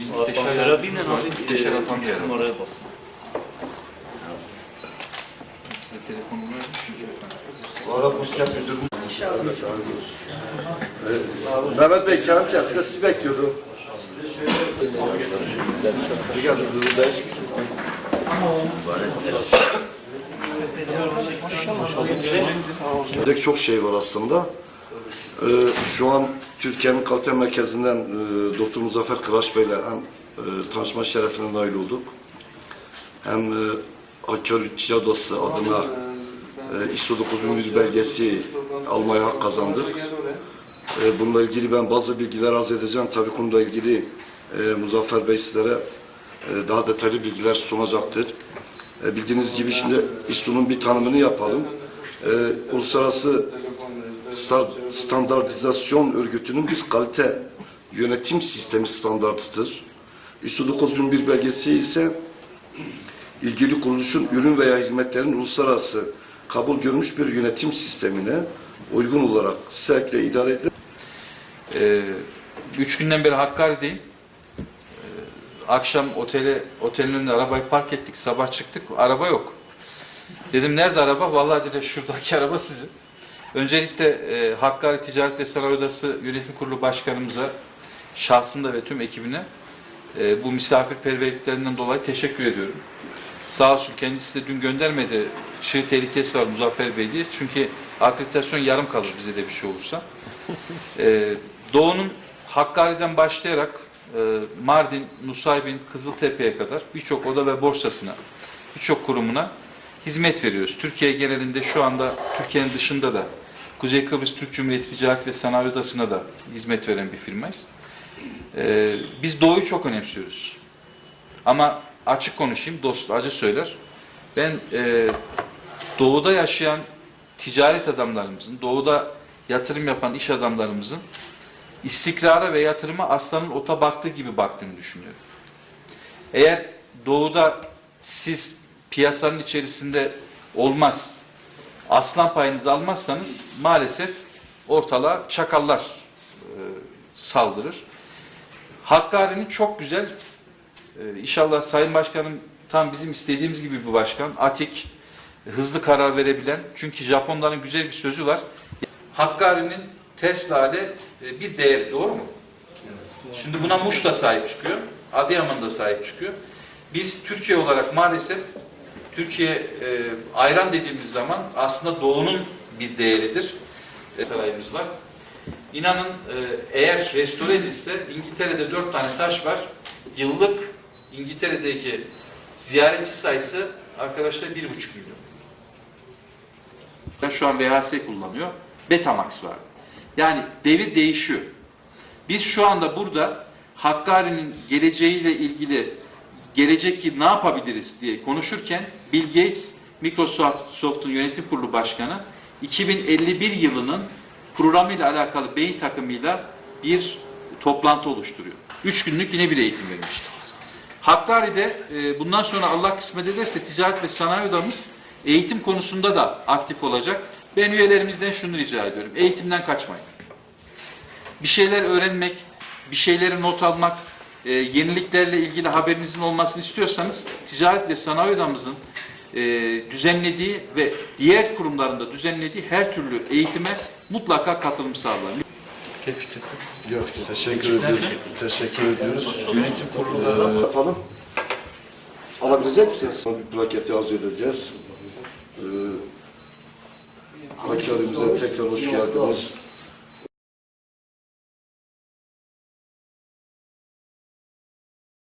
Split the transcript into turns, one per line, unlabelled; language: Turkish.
Asansöre
müsteşar,
binin
abi, müsteşar atandı
üç
herhalde.
numaraya basın.
Size telefonumu.
Bu ara Pusket Müdürü. Evet. Mehmet Bey sizi bekliyordu. Bir geldi, buradayız. Diyecek çok şey var aslında. Ee, şu an Türkiye'nin kalite merkezinden e, Doktor Muzaffer Kıraç Bey'le hem e, tanışma şerefine nail olduk. Hem e, Arkeoloji Odası adına e, ISO 9001 belgesi almaya hak kazandık. E, bununla ilgili ben bazı bilgiler arz edeceğim. Tabii konuyla ilgili e, Muzaffer Bey sizlere e, daha detaylı bilgiler sunacaktır. E, bildiğiniz gibi şimdi ISO'nun bir tanımını yapalım. E, Uluslararası Standartizasyon Örgütü'nün bir kalite yönetim sistemi standartıdır. ISO 9001 belgesi ise ilgili kuruluşun ürün veya hizmetlerin uluslararası kabul görmüş bir yönetim sistemine uygun olarak sevk ve idare edilir.
Ee, üç günden beri Hakkari'deyim. Ee, akşam otele, otelin önünde arabayı park ettik. Sabah çıktık. Araba yok. Dedim nerede araba? Vallahi dedi şuradaki araba sizin. Öncelikle e, Hakkari Ticaret ve Sanayi Odası Yönetim Kurulu Başkanımıza şahsında ve tüm ekibine e, bu misafirperverliklerinden dolayı teşekkür ediyorum. Sağ olsun kendisi de dün göndermedi. Çığ tehlikesi var Muzaffer Bey diye. Çünkü akreditasyon yarım kalır bize de bir şey olursa. Ee, Doğu'nun Hakkari'den başlayarak e, Mardin, Nusaybin, Kızıltepe'ye kadar birçok oda ve borsasına, birçok kurumuna hizmet veriyoruz. Türkiye genelinde şu anda Türkiye'nin dışında da Kuzey Kıbrıs Türk Cumhuriyeti Ticaret ve Sanayi Odası'na da hizmet veren bir firmayız. Ee, biz Doğu'yu çok önemsiyoruz. Ama açık konuşayım, dost acı söyler. Ben e, Doğu'da yaşayan ticaret adamlarımızın, Doğu'da yatırım yapan iş adamlarımızın istikrara ve yatırıma aslanın ota baktığı gibi baktığını düşünüyorum. Eğer Doğu'da siz piyasanın içerisinde olmaz, aslan payınızı almazsanız maalesef ortalığa çakallar e, saldırır. Hakkari'nin çok güzel, e, inşallah Sayın Başkanım tam bizim istediğimiz gibi bir başkan, atik, hızlı karar verebilen. Çünkü Japonların güzel bir sözü var. Hakkari'nin ters lale e, bir değer, doğru mu? Şimdi buna Muş da sahip çıkıyor, Adıyaman da sahip çıkıyor. Biz Türkiye olarak maalesef Türkiye e, ayran dediğimiz zaman aslında doğunun bir değeridir. E, sarayımız var. İnanın e, eğer restore edilse İngiltere'de dört tane taş var. Yıllık İngiltere'deki ziyaretçi sayısı arkadaşlar bir buçuk milyon. Şu an VHS kullanıyor. Betamax var. Yani devir değişiyor. Biz şu anda burada Hakkari'nin geleceğiyle ilgili gelecek ki ne yapabiliriz diye konuşurken Bill Gates, Microsoft'un yönetim kurulu başkanı 2051 yılının programıyla alakalı beyin takımıyla bir toplantı oluşturuyor. Üç günlük yine bir eğitim vermiştik. Hakkari'de e, bundan sonra Allah kısmet ederse ticaret ve sanayi odamız eğitim konusunda da aktif olacak. Ben üyelerimizden şunu rica ediyorum. Eğitimden kaçmayın. Bir şeyler öğrenmek, bir şeyleri not almak, e, yeniliklerle ilgili haberinizin olmasını istiyorsanız ticaret ve sanayi odamızın e, düzenlediği ve diğer kurumlarında düzenlediği her türlü eğitime mutlaka katılım sağlayın.
Teşekkür ediyoruz. Teşekkür ediyoruz.
Yönetim kurulu
Ee, yapalım. Alabilecek misiniz? Bir plaketi arz edeceğiz. Ee, Hakkari'mize tekrar hoş geldiniz.